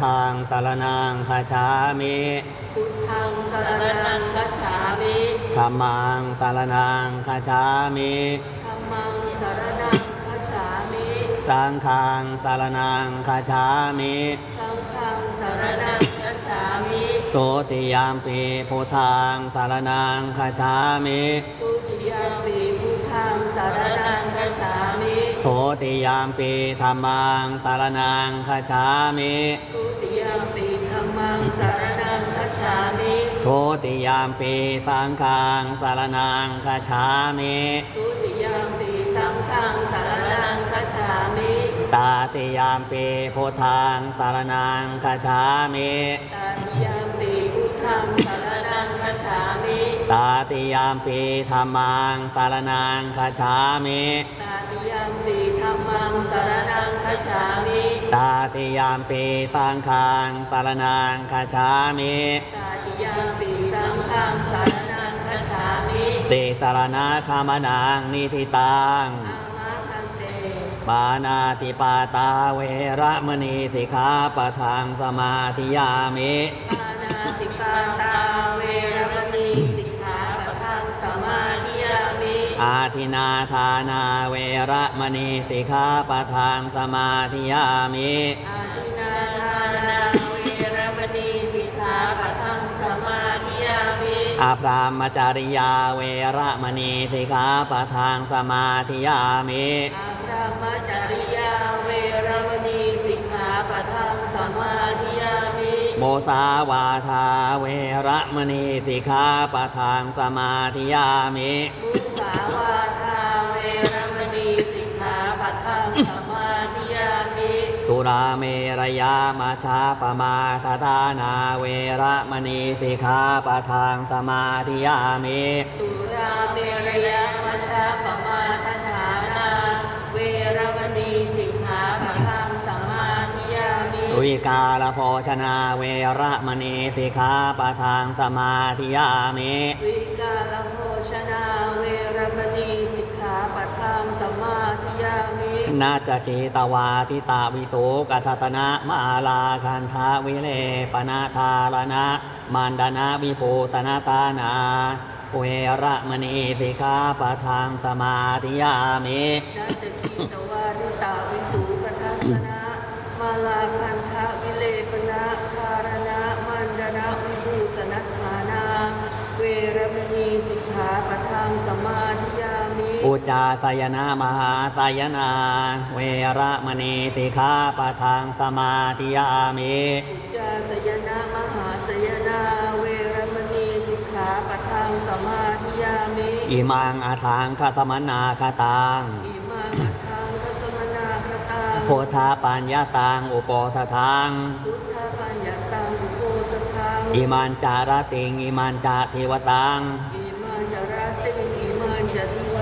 ทธังสารนังคาชามิพุทธังสรณังคัจฉามิธัมมังสารนังคาชามิธัมมังสรณังคัจฉามิสังฆังสารนังคาชามิสังฆังสรณังคัจฉามิโตติยามปีพุทธังสารนังคาชามิทุติยมปีพุทธังสารนังคัจฉามิโทติยามปีธรรมังสารนังคาชามิทุติยมปีธั มมังสารนังคัจฉามิโทติยามปีสังฆังสารนังคาชามิทุติยมปีสังฆังสารนังคัจฉามิตาติยามปีพุทธังสารนังคาชามิตาติยมปีพุทธังสารนังคัจฉามิตาติยามปีธรรมังสารนังคาชามิตาติยมปีธัมมังสารนังคัจฉามิ ตาติยามปีสังฆังสารนังคาชามิตาติยมปีสังฆังสารนังคัจฉามิติสารณะคามนังนิทิตังอามาคันเตปานาติปาตาเวระมณีสิกขาปะทังสมาธิยามิปานาติปาตา ทินาทานาเวระมณีสิกขาปะทังสมาธิยามิอาทินาทานาเวรมณีสิกขาปะทังสมาธิยามิอาพรามจาริยาเวระมณีสิกขาปะทังสมาธิยามิอาพระมจริยาเวรมณีสิกขาปะทังสมาธิยามิโมสาวาทาเวระมณีสิกขาปะทังสมาธิยามิ สุราเมรยามาชาปมาทาทานาเวระมณีสิกขาปะทังสมาธิยามิสุราเมรยามชาปมาทฐานาเวรมณีสิกขาปะทังสมาธิยามิวิกาลโภชนาเวระมณีสิกขาปะทังสมาธิยามิวิกาลโภชนาเวรมณีสิกขาปะทังสมาธิยามิ นาจจิตวาทิตาวิโสกัตตนะมาลาคันทาวิเลปนาทารณะมันดานาวิภูสนาตานาเวระมณีสิกขาปะทังสมาธิยามิ นาจกีตวาริตาวิสูปทัสสนะ มาลาคันทะวิเลปนะคารณะมันดนะวิภูสนัฏฐานา เวรมณีสิกขาปะทังสมาธิยามิ อุจจาสยนามหาสยนา เวระมณีสิกขาปะทังสมาธิยามิจาสยนะมหาสยนา เวรมณีสิกขาปะทังสมาธิยามิอิมังอาทังคสมนาคตังอิมามัทธังคสมนาคตังโพธาปัญญาตังอุปโปสทังพุทธปัญญาตังอุโพสทังอิมันจารติงอิมันจาเทวตังอิมาจาราติอิมาจทิว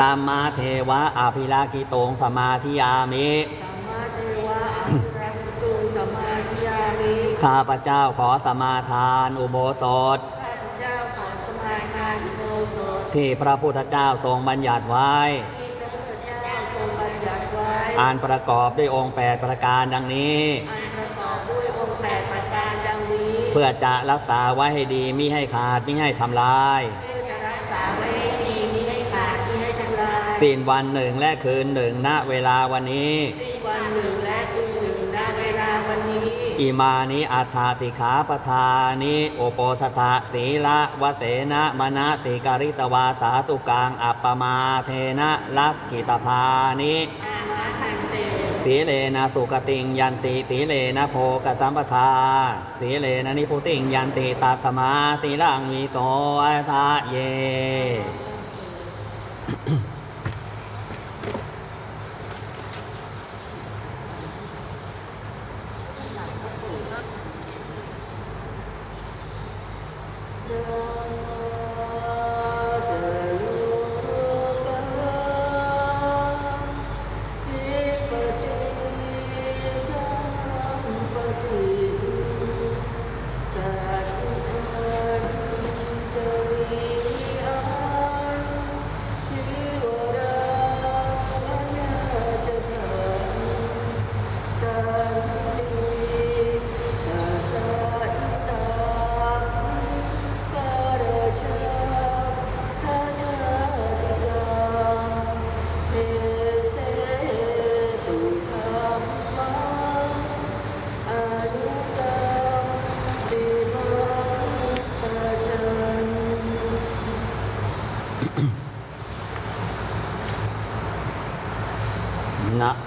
สังสัมมาเทวะอภิลากิโตงสมาธิยามิธรรมะเทวะอนุรักษ์ตุสมาธิยามิ ข้าพเจ้าขอสมาทานอุโบสถ ข้าพเจ้าขอสมาทานอุโบสถ ที่พระพุทธเจ้าทรงบัญญัติไว้ที่พระพุทธเจ้าทรงบัญญัติไว้อ่านประกอบด้วยองค์8ประการดังนี้อันประกอบด้วยองค์แปดประการดังนี้ เพื่อจะรักษาไว้ให้ดีมิให้ขาดมิให้ทำลายเสิ้นวันหนึ่งและคืนหนึ่งณเวลาวันนี้สิ้นวันหนึ่งและคืนหนึ่งณเวลาวันนี้ อิมานิอัฏฐาสิกขาปทานิโอโปสถะศีละวเสนะมณสิการิตวาสาตุกังอัปปมาเทนะลักกิตภานิอามาทันเตสีเลนะสุกติงยันติสีเลนะโพกสัมปทาสีเลนะนิพุติงยันติตัสมาสีลังวิโสอัทะเย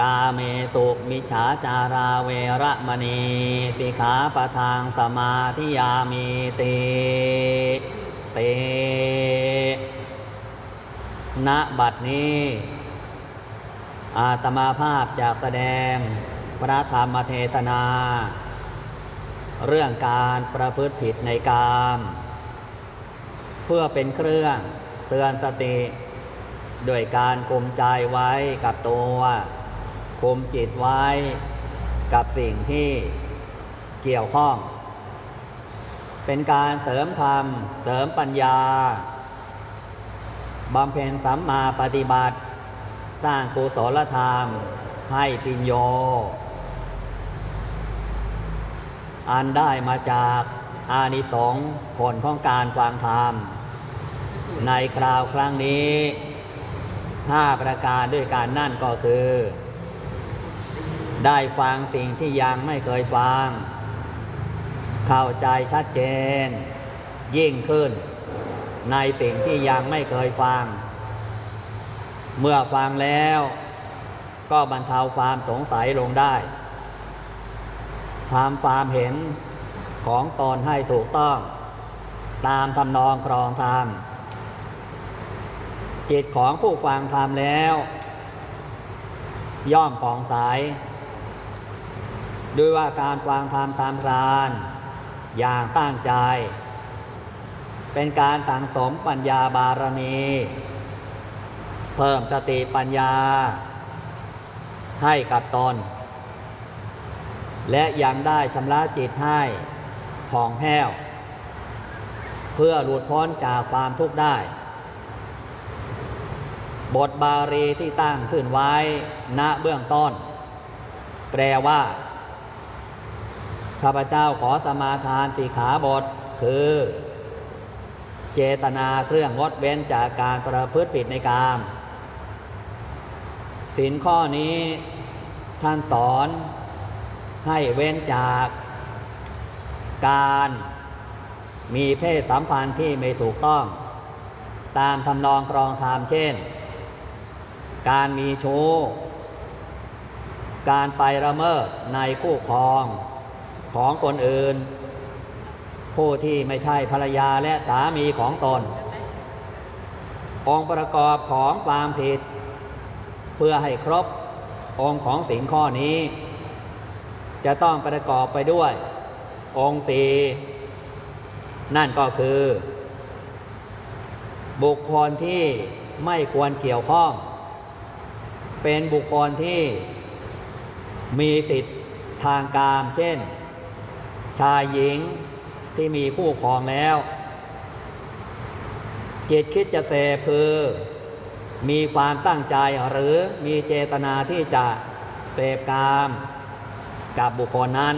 กาเมสุมิฉาจาราเวระมณีสิกขาปทางสมาธิยามีติเตณบัดนี้ อาตมาภาพจากแสดงพระธรรมเทศนา เรื่องการประพฤติผิดในกามเพื่อเป็นเครื่องเตือนสติ โดยการคุมใจไว้กับตัว คุมจิตไว้กับสิ่งที่เกี่ยวข้อง เป็นการเสริมธรรม เสริมปัญญาบำเพ็ญสัมมาปฏิบัติ สร้างกุศลธรรม ให้ปิญโย อันได้มาจากอานิสงส์ผลของการฟังธรรม ในคราวครั้งนี้ห้าประการด้วยการนั่นก็คือ ได้ฟังสิ่งที่ยังไม่เคยฟัง เข้าใจชัดเจน ยิ่งขึ้น ในสิ่งที่ยังไม่เคยฟัง เมื่อฟังแล้ว ก็บรรเทาความสงสัยลงได้ทำความเห็นของตนให้ถูกต้อง ตามทำนองครองธรรมจิตของผู้ฟังทำแล้ว ย่อมผ่องใส ด้วยว่าการฟังธรรมตามราน อย่างตั้งใจ เป็นการสั่งสมปัญญาบารมี เพิ่มสติปัญญา ให้กับตน และยังได้ชำระจิตให้ผ่องแผ้ว เพื่อหลุดพ้นจากความทุกข์ได้ บทบาลีที่ตั้งขึ้นไว้ณเบื้องต้น แปลว่า ข้าพเจ้าขอสมาทานสีขาบท คือ เจตนาเครื่องงดเว้นจากการประพฤติผิดในกามสินข้อนี้ท่านสอนให้เว้นจากการมีเพศสัมพันธ์ที่ไม่ถูกต้อง ตามทำนองครองธรรมเช่น การมีชู้ การไปละเมิดในคู่ครอง ของคนอื่น ผู้ที่ไม่ใช่ภรรยาและสามีของตน องค์ประกอบของความผิด เพื่อให้ครบองค์ของสิ่งข้อนี้ จะต้องประกอบไปด้วย องค์สีนั่นก็คือ บุคคลที่ไม่ควรเกี่ยวข้อง เป็นบุคคลที่มีสิทธิ์ทางการเช่น ชายหญิงที่มีคู่ครองแล้ว จิตคิดจะเสพคือมีความตั้งใจหรือมีเจตนาที่จะเสพกามกับบุคคลนั้น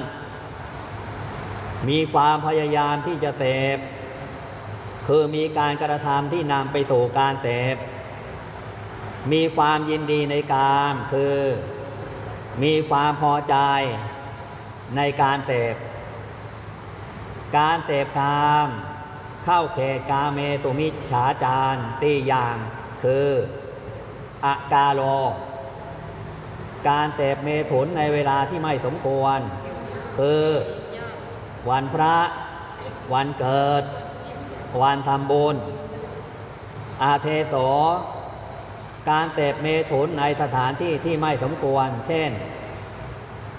มีความพยายามที่จะเสพ คือมีการกระทำที่นำไปสู่การเสพ มีความยินดีในการคือ มีความพอใจในการเสพ การเสพกามเข้าเขตกาเมสุมิจฉาจารสี่อย่างคืออากาโล การเสพเมถุนในเวลาที่ไม่สมควร คือวันพระ วันเกิด วันทำบุญ อาเทโสการเสพเมถุนในสถานที่ที่ไม่สมควร เช่น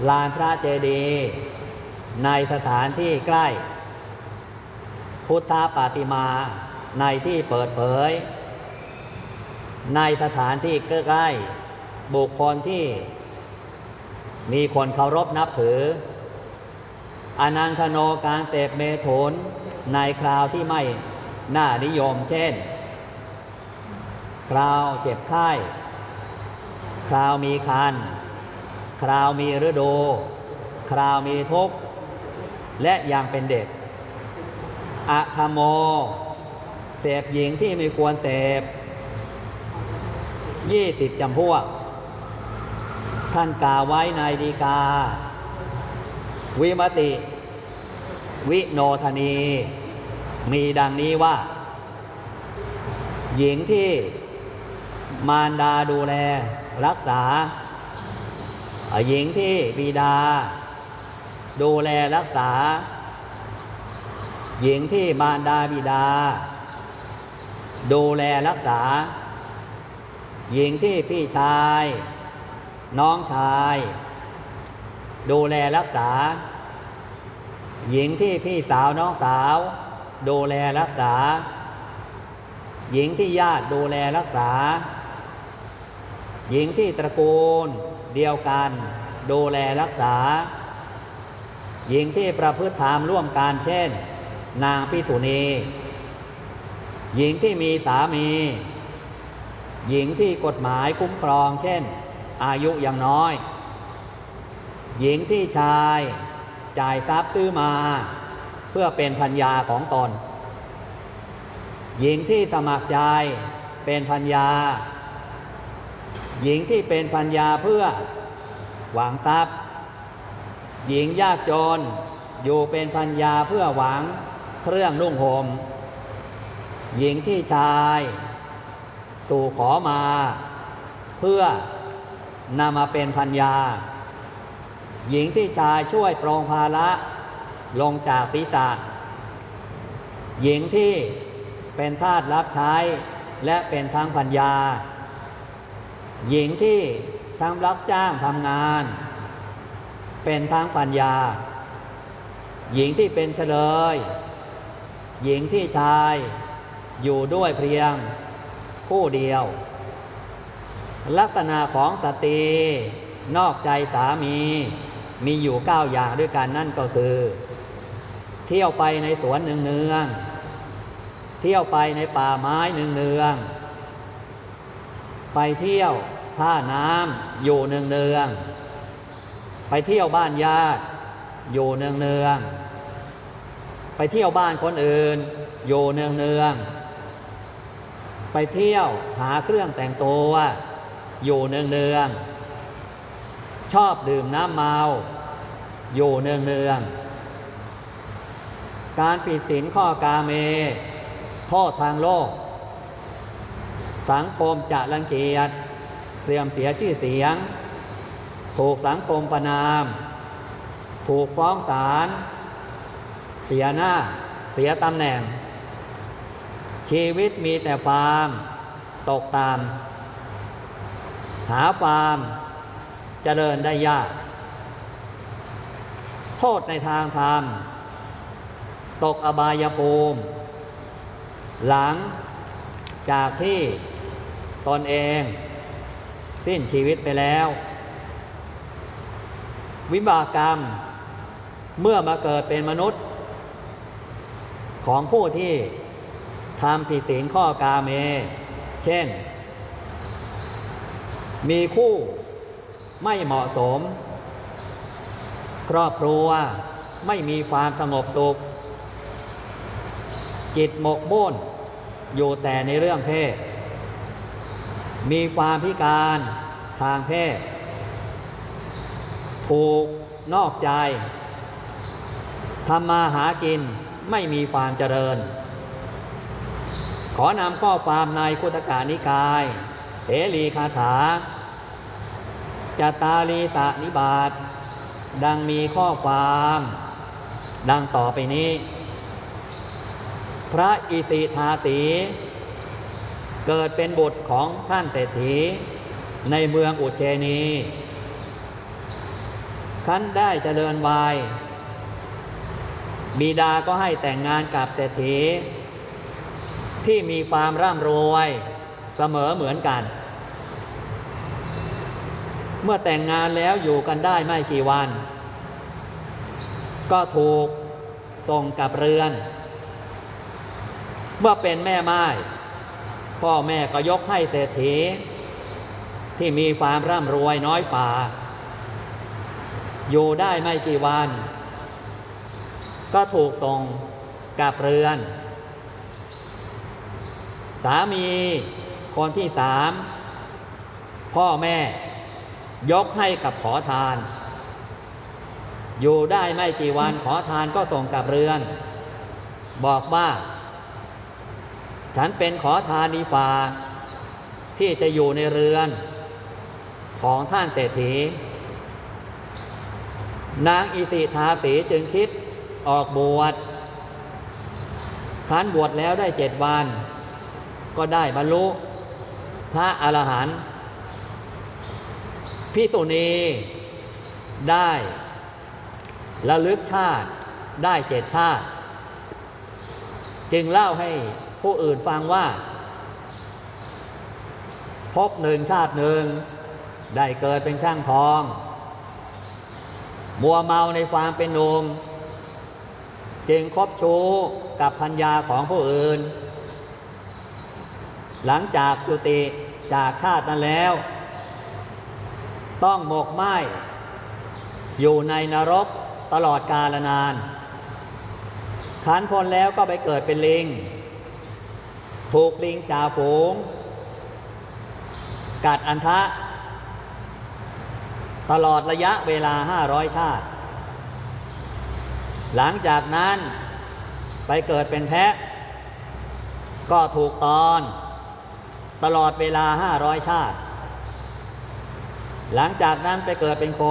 ลานพระเจดีย์ในสถานที่ใกล้ พุทธปาติมาในที่เปิดเผย ในสถานที่ใกล้ๆบุคคลที่มีคนเคารพนับถือ อนันทโนการเสพเมถุนในคราวที่ไม่น่านิยม เช่น คราวเจ็บไข้ คราวมีคัน คราวมีฤดู คราวมีทุกข์ และยังเป็นเด็ก อะธโมเสพหญิงที่ไม่ควรเสพยี่สิบจำพวก ท่านกล่าวไว้ในดีกา วิมติ วิโนทนี มีดังนี้ว่า หญิงที่มารดาดูแลรักษา หญิงที่บิดา ดูแลรักษา หญิงที่มารดาบิดา ดูแลรักษา หญิงที่พี่ชาย น้องชาย ดูแลรักษา หญิงที่พี่สาวน้องสาว ดูแลรักษา หญิงที่ญาติดูแลรักษา หญิงที่ตระกูลเดียวกัน ดูแลรักษาหญิงที่ประพฤติธรรมร่วมกันเช่น นางพิสุณีหญิงที่มีสามี หญิงที่กฎหมายคุ้มครอง เช่น อายุยังน้อย หญิงที่ชายจ่ายทรัพย์ซื้อมา เพื่อเป็นพัญญาของตน หญิงที่สมัครใจเป็นพัญญา หญิงที่เป็นพัญญาเพื่อหวังทรัพย์ หญิงยากจนอยู่เป็นพัญญาเพื่อหวัง เครื่องนุ่งหม่มหญิงที่ชาย สู่ขอมา เพื่อนำมาเป็นพัญญา หญิงที่ชายช่วยปรองภาระลงจากศีรษะ หญิงที่เป็นทาสรับใช้และเป็นทั้งพัญญา หญิงที่ทั้งรับจ้างทำงาน เป็นทั้งพัญญา หญิงที่เป็นเฉลย หญิงที่ชายอยู่ด้วยเพียงคู่เดียว ลักษณะของสตรีนอกใจสามี มีอยู่เก้าอย่างด้วยกันนั่นก็คือ เที่ยวไปในสวนเนืองๆเที่ยวไปในป่าไม้เนืองๆไปเที่ยวท่าน้ำอยู่เนืองๆไปเที่ยวบ้านญาติอยู่เนืองๆ ไปเที่ยวบ้านคนอื่นอยู่เนืองๆไปเที่ยวหาเครื่องแต่งตัวอยู่เนืองๆชอบดื่มน้ำเมา อยู่เนืองๆการผิดศีลข้อกาเมโทษทางโลก สังคมจะรังเกียจเสื่อมเสียชื่อเสียง ถูกสังคมประนาม ถูกฟ้องศาล เสียหน้า เสียตำแหน่ง ชีวิตมีแต่ฟาร์ม ตกตาม หาฟาร์มเจริญได้ยาก โทษในทางธรรม ตกอบายภูมิ หลังจากที่ตนเอง สิ้นชีวิตไปแล้ว วิบากกรรม เมื่อมาเกิดเป็นมนุษย์ ของผู้ที่ทำผิดศีลข้อกาเม เช่น มีคู่ไม่เหมาะสม ครอบครัวไม่มีความสงบสุข จิตหมกมุ่นอยู่แต่ในเรื่องเพศ มีความพิการทางเพศ ถูกนอกใจทำมาหากิน ไม่มีความเจริญ ขอนำข้อความในคุตกานิกายเถรีคาถาจตาลีตะนิบาตดังมีข้อความ ดังต่อไปนี้ พระอิสิทาสี เกิดเป็นบุตรของท่านเศรษฐี ในเมืองอุเชนี ท่านได้เจริญวัย บิดาก็ให้แต่งงานกับเศรษฐีที่มีความร่ำรวยเสมอเหมือนกัน เมื่อแต่งงานแล้วอยู่กันได้ไม่กี่วัน ก็ถูกส่งกลับเรือน เมื่อเป็นแม่ไม้พ่อแม่ก็ยกให้เศรษฐี ที่มีความร่ำรวยน้อยป่า อยู่ได้ไม่กี่วัน ก็ถูกส่งกลับเรือน สามีคนที่สามพ่อแม่ ยกให้กับขอทาน อยู่ได้ไม่กี่วันขอทานก็ส่งกลับเรือน บอกว่า ฉันเป็นขอทานดีฟาที่จะอยู่ในเรือน ของท่านเศรษฐีนางอิสิทาสีจึงคิด ออกบวชคันบวชแล้วได้เจ็ดวัน ก็ได้บรรลุพระอรหันต์พิสุณีได้ระลึกชาติได้เจ็ดชาติ จึงเล่าให้ผู้อื่นฟังว่า พบหนึ่งชาติหนึ่งได้เกิดเป็นช่างทอง มัวเมาในความเป็นนม จึงคบชู้กับพัญญาของผู้อื่น หลังจากจุติจากชาตินั้นแล้ว ต้องหมกไหมอยู่ในนรกตลอดกาลนานขันพ้นแล้วก็ไปเกิดเป็นลิง ถูกลิงจ่าฝูง กัดอันทะ ตลอดระยะเวลาห้าร้อยชาติ หลังจากนั้นไปเกิดเป็นแพะ ก็ถูกตอน ตลอดเวลาห้าร้อยชาติ หลังจากนั้นไปเกิดเป็นโค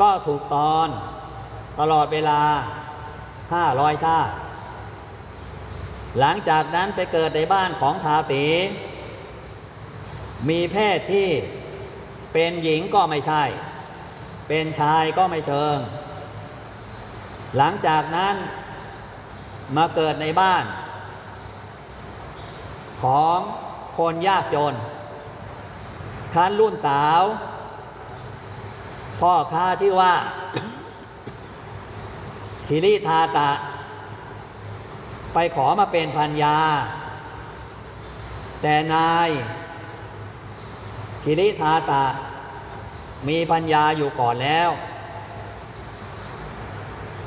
ก็ถูกตอน ตลอดเวลาห้าร้อยชาติ หลังจากนั้นไปเกิดในบ้านของทาสีมีเพศที่เป็นหญิงก็ไม่ใช่ เป็นชายก็ไม่เชิง หลังจากนั้นมาเกิดในบ้าน ของคนยากจน คันรุ่นสาว พ่อค้าชื่อว่าคิริทาตะ ไปขอมาเป็นพันยา แต่นายคิริทาตะ มีพัญญาอยู่ก่อนแล้ว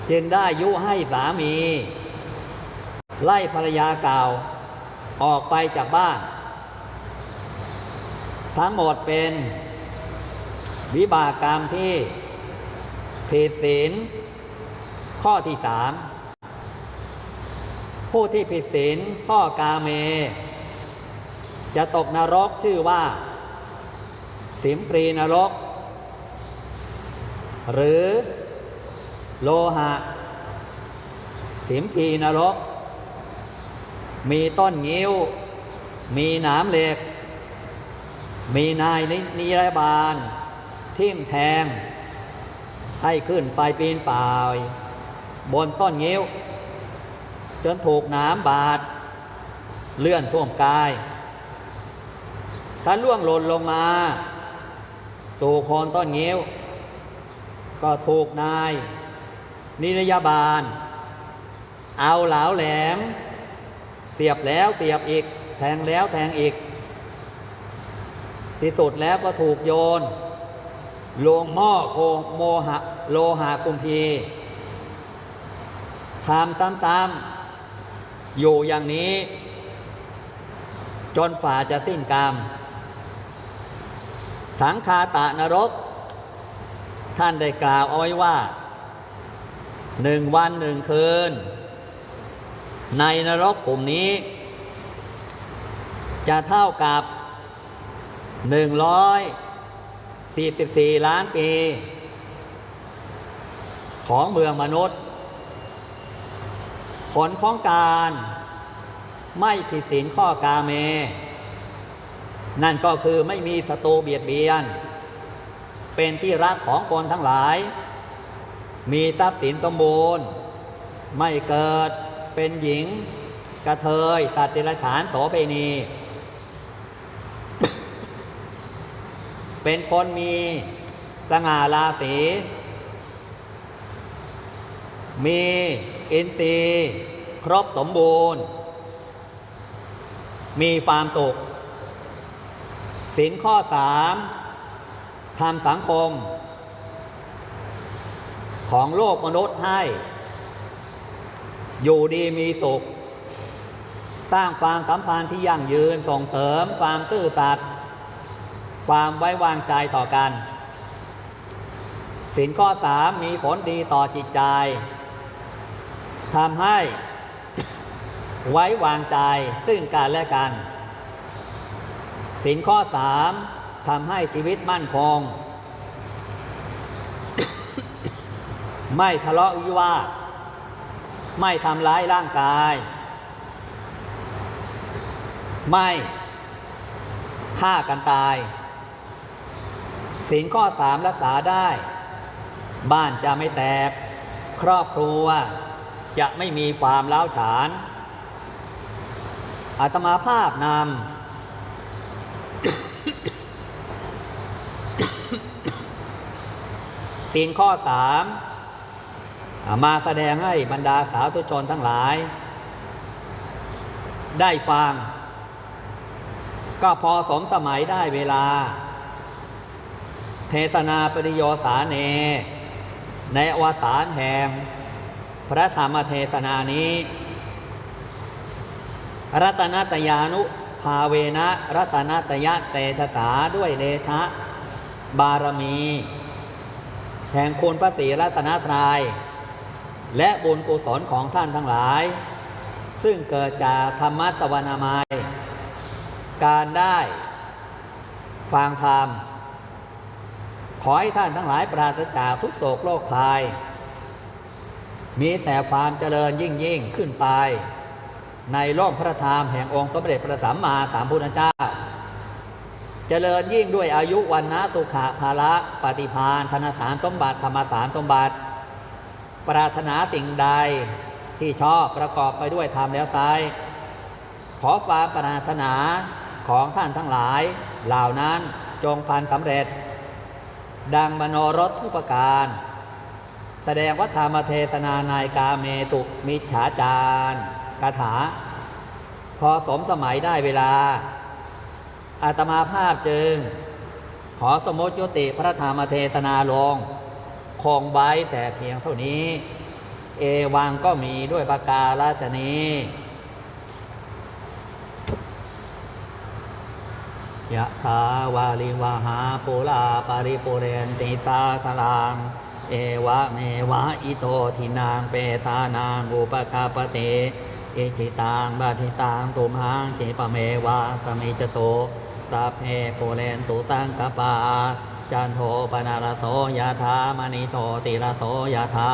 จึงได้ยุให้สามี ไล่ภรรยาเก่าออกไปจากบ้าน ทั้งหมดเป็นวิบากกรรมที่ผิดศีลข้อที่สามผู้ที่ผิดศีลข้อกาเม จะตกนรกชื่อว่า สิมปรีนรก หรือ โลหะสิมพีนรก มีต้นงิ้ว มีหนามเหล็ก มีนายนิรบาล ทิ่มแทง ให้ขึ้นไปปีนป่าย บนต้นงิ้ว จนถูกหน้ำบาด เลื่อนท่วมกาย ถ้าล่วงหล่นลงมา สู่โคนต้นงิ้ว ก็ถูกนาย นิรยาบาล เอาเหลาแหลม เสียบแล้วเสียบอีก แทงแล้วแทงอีก ที่สุดแล้วก็ถูกโยนโลงหม้อโคโมหะโลหะกุมพีทำซ้ำๆอยู่อย่างนี้ จนฝ่าจะสิ้นกรรม สังคาตะนรก ท่านได้กล่าวเอาไว้ว่า หนึ่งวันหนึ่งคืน ในนรกกลุ่มนี้ จะเท่ากับหนึ่งร้อยสี่สิบสี่ล้านปี ของเมืองมนุษย์ ผลของการไม่ผิดศีลข้อกาเม นั่นก็คือไม่มีศัตรูเบียดเบียน เป็นที่รักของคนทั้งหลาย มีทรัพย์สินสมบูรณ์ ไม่เกิดเป็นหญิงกระเทย สัตว์เดรัจฉานโสเพณี เป็นคนมีสง่าราศีมีอินทรีย์ครบสมบูรณ์ มีความสุขสินข้อสามทำสังคม ของโลกมนุษย์ให้ อยู่ดีมีสุข สร้างความสัมพันธ์ที่ยั่งยืนส่งเสริมความซื่อสัตย์ความไว้วางใจต่อกันสินข้อสามมีผลดีต่อจิตใจทำให้ไว้วางใจซึ่งกันและกันสินข้อสามทำให้ชีวิตมั่นคง ไม่ทะเลาะวิวาท ไม่ทำร้ายร่างกาย ไม่ฆ่ากันตายสินข้อสามรักษาได้ บ้านจะไม่แตก ครอบครัวจะไม่มีความเล้าฉานอาตมาภาพนำสินข้อสาม มาแสดงให้บรรดาสาธุชนทั้งหลาย ได้ฟัง ก็พอสมสมัยได้เวลา เทศนาปริโยสาเน ในอวสานแห่ง พระธรรมเทศนานี้ รัตนตยานุภาเวนะรัตนตยะเตชะสาด้วยเดชะ บารมี แห่งคุณพระศรีรัตนตรยัย และบุญกุศลของท่านทั้งหลาย ซึ่งเกิดจากธรรมะสวนามัย การได้ฟังธรรม ขอให้ท่านทั้งหลายปราศจากทุกโศกโรคภัย มีแต่ความเจริญยิ่งยิ่งขึ้นไป ในโลกพระธรรมแห่งองค์สมเด็จพระสัมมาสัมพุทธเจ้า เจริญยิ่งด้วยอายุวันนะสุขะภาละปฏิพานธนสารสมบัติธรรมสารสมบัติ ปรารถนาสิ่งใดที่ชอบประกอบไปด้วยธรรมแล้วไซขอความปรารถนาของท่านทั้งหลาย เหล่านั้นจงพันสำเร็จ ดังมโนรสทุกประการ แสดงวัฒธรรมเทศนาในกาเมตุมิจฉาจารคาถา พอสมสมัยได้เวลา อาตมาภาพจึง ขอสมมติยุติพระธรรมเทศนาลง คงไว้แต่เพียงเท่านี้ เอวังก็มีด้วยประการาชนี้ยะถาวาลิวหาปุราปาริปุเรนติสาคลัง เอวะเมวะอิโตทินางเปตานางอุปกาปเตอิจิตังบาทิตังตุมหังเขปเมวะสมิจโตตาเพปุเรนตุสังกปา จันโทปนารโสยะธามณิโชติระโสยะธา